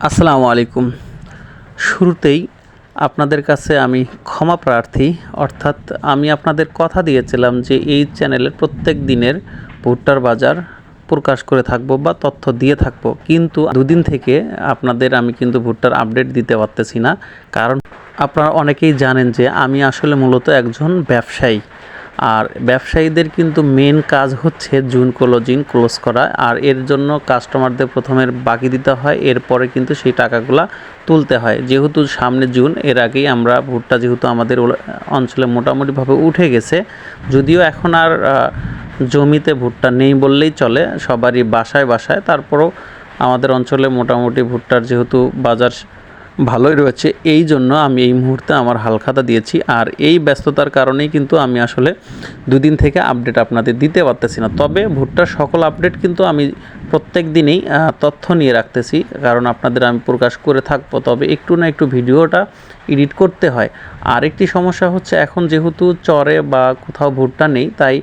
আসসালামু আলাইকুম। শুরুতেই আপনাদের কাছে আমি ক্ষমা প্রার্থী, অর্থাৎ আমি আপনাদের কথা দিয়েছিলাম যে এই চ্যানেলের প্রত্যেক দিনের ভুট্টার বাজার প্রকাশ করে থাকব বা তথ্য দিয়ে থাকব। কিন্তু দুদিন থেকে আপনাদের আমি কিন্তু ভুট্টার আপডেট দিতে পারতেছি না। কারণ আপনারা অনেকেই জানেন যে আমি আসলে মূলত একজন ব্যবসায়ী। আর ব্যবসায়ীদের কিন্তু মেন কাজ হচ্ছে জুন ক্লোজিং ক্লোজ করা, আর এর জন্য কাস্টমারদের প্রথমে বাকি দিতে হয়, এরপরে কিন্তু সেই টাকাগুলা তুলতে হয়। যেহেতু সামনে জুন, এর আগেই আমরা ভুট্টা যেহেতু আমাদের অঞ্চলে মোটামুটিভাবে উঠে গেছে, যদিও এখন আর জমিতে ভুট্টা নেই বললেই চলে, সবারই বাসায় বাসায়। তারপরও আমাদের অঞ্চলে মোটামুটি ভুট্টার যেহেতু বাজার ভালোই রয়েছে। এই জন্য আমি এই মুহূর্তে আমার হালখাতা দিয়েছি। আর এই ব্যস্ততার কারণেই কিন্তু আমি আসলে দুদিন থেকে আপডেট আপনাদের দিতে পারতেছি না। তবে ভুট্টার সকল আপডেট কিন্তু আমি প্রত্যেক দিনেই তথ্য নিয়ে রাখতেছি। কারণ আপনাদের আমি প্রকাশ করে থাকব, তবে একটু না একটু ভিডিওটা এডিট করতে হয়। আর একটি সমস্যা হচ্ছে, এখন যেহেতু চরে বা কোথাও ভুট্টা নেই, তাই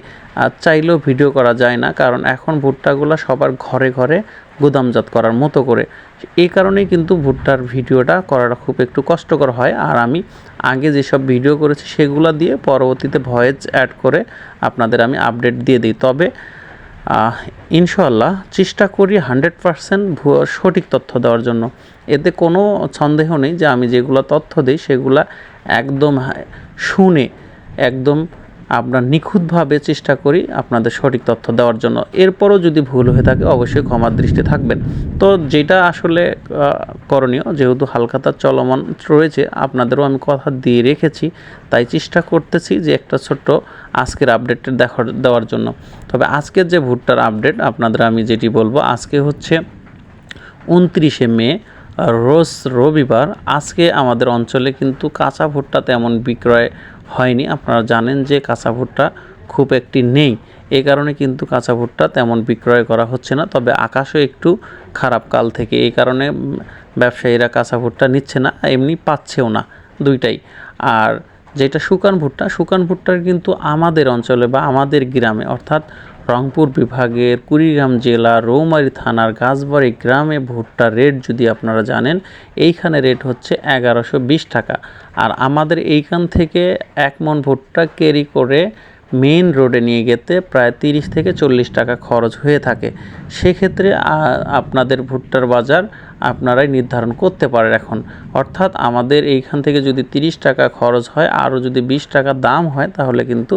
চাইলেও ভিডিও করা যায় না। কারণ এখন ভুট্টাগুলো সবার ঘরে ঘরে গুদামজাত করার মতো করে। এই কারণেই কিন্তু ভুট্টার ভিডিওটা করাটা খুব একটু কষ্টকর হয়। আর আমি আগে যেসব ভিডিও করেছি, সেগুলো দিয়ে পরবর্তীতে ভয়েস অ্যাড করে আপনাদের আমি আপডেট দিয়ে দিই। তবে ইনশাল্লাহ চেষ্টা করি হান্ড্রেড পারসেন্ট সঠিক তথ্য দেওয়ার জন্য। এতে কোনো সন্দেহ নেই যে আমি যেগুলো তথ্য দিই সেগুলো একদম শুনে, একদম আপনার নিখুঁতভাবে চেষ্টা করি আপনাদের সঠিক তথ্য দেওয়ার জন্য। এরপরও যদি ভুল হয়ে থাকে, অবশ্যই ক্ষমার দৃষ্টি থাকবেন। তো যেটা আসলে করণীয়, যেহেতু হালখাতা চলমান রয়েছে, আপনাদেরও আমি কথা দিয়ে রেখেছি, তাই চেষ্টা করতেছি যে একটা ছোট্ট আজকের আপডেটটা দেখার, দেওয়ার জন্য। তবে আজকের যে ভুট্টার আপডেট আপনাদের আমি যেটি বলব, আজকে হচ্ছে উনত্রিশে মে রোজ রবিবার, আজকে আমাদের অঞ্চলে কিন্তু কাঁচা ভুট্টা তেমন বিক্রয় হয়নি। আপনারা জানেন যে কাঁচা ভুট্টা খুব একটি নেই। এই কারণে কিন্তু কাঁচা ভুট্টা তেমন বিক্রয় করা হচ্ছে না। তবে আকাশও একটু খারাপ কাল থেকে। এই কারণে ব্যবসায়ীরা কাঁচা ভুট্টা নিচ্ছে না, এমনি পাচ্ছেও না দুইটাই। আর যেটা শুকান ভুট্টা, শুকান ভুট্টার কিন্তু আমাদের অঞ্চলে বা আমাদের গ্রামে, অর্থাৎ রংপুর বিভাগের কুড়িগ্রাম জেলা রৌমারী থানার গাছবাড়ি গ্রামে ভুট্টার রেট যদি আপনারা জানেন, এইখানে রেট হচ্ছে এগারোশো বিশ টাকা। আর আমাদের এইখান থেকে এক মন ভুট্টা ক্যারি করে মেইন রোডে নিয়ে যেতে প্রায় তিরিশ থেকে চল্লিশ টাকা খরচ হয়ে থাকে। সেক্ষেত্রে আপনাদের ভুট্টার বাজার আপনারাই নির্ধারণ করতে পারেন এখন। অর্থাৎ আমাদের এইখান থেকে যদি তিরিশ টাকা খরচ হয়, আরও যদি বিশ টাকা দাম হয়, তাহলে কিন্তু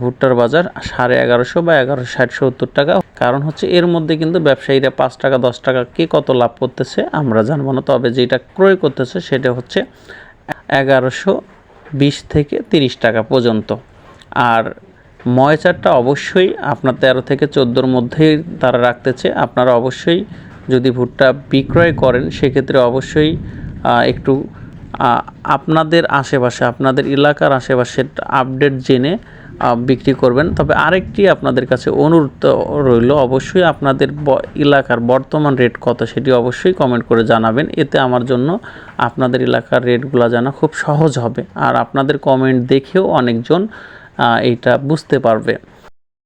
ভুট্টার বাজার সাড়ে এগারোশো বা এগারোশো ষাট সত্তর টাকা। কারণ হচ্ছে এর মধ্যে কিন্তু ব্যবসায়ীরা পাঁচ টাকা, দশ টাকা কে কত লাভ করতেছে আমরা জানব না। তবে যেটা ক্রয় করতেছে সেটা হচ্ছে এগারোশো বিশ থেকে তিরিশ টাকা পর্যন্ত। আর ময়চারটা অবশ্যই আপনার তেরো থেকে চোদ্দোর মধ্যেই তারা রাখতেছে। আপনারা অবশ্যই যদি ভুট্টা বিক্রয় করেন, সেক্ষেত্রে অবশ্যই একটু আপনাদের আশেপাশে, আপনাদের এলাকার আশেপাশের আপডেট জেনে বিক্রি করবেন। তবে আরেকটি আপনাদের কাছে অনুরোধ রইল, অবশ্যই আপনাদের এলাকার বর্তমান রেট কত সেটি অবশ্যই কমেন্ট করে জানাবেন। এতে আমার জন্য আপনাদের এলাকার রেটগুলো জানা খুব সহজ হবে। আর আপনাদের কমেন্ট দেখেও অনেকজন এটা বুঝতে পারবে।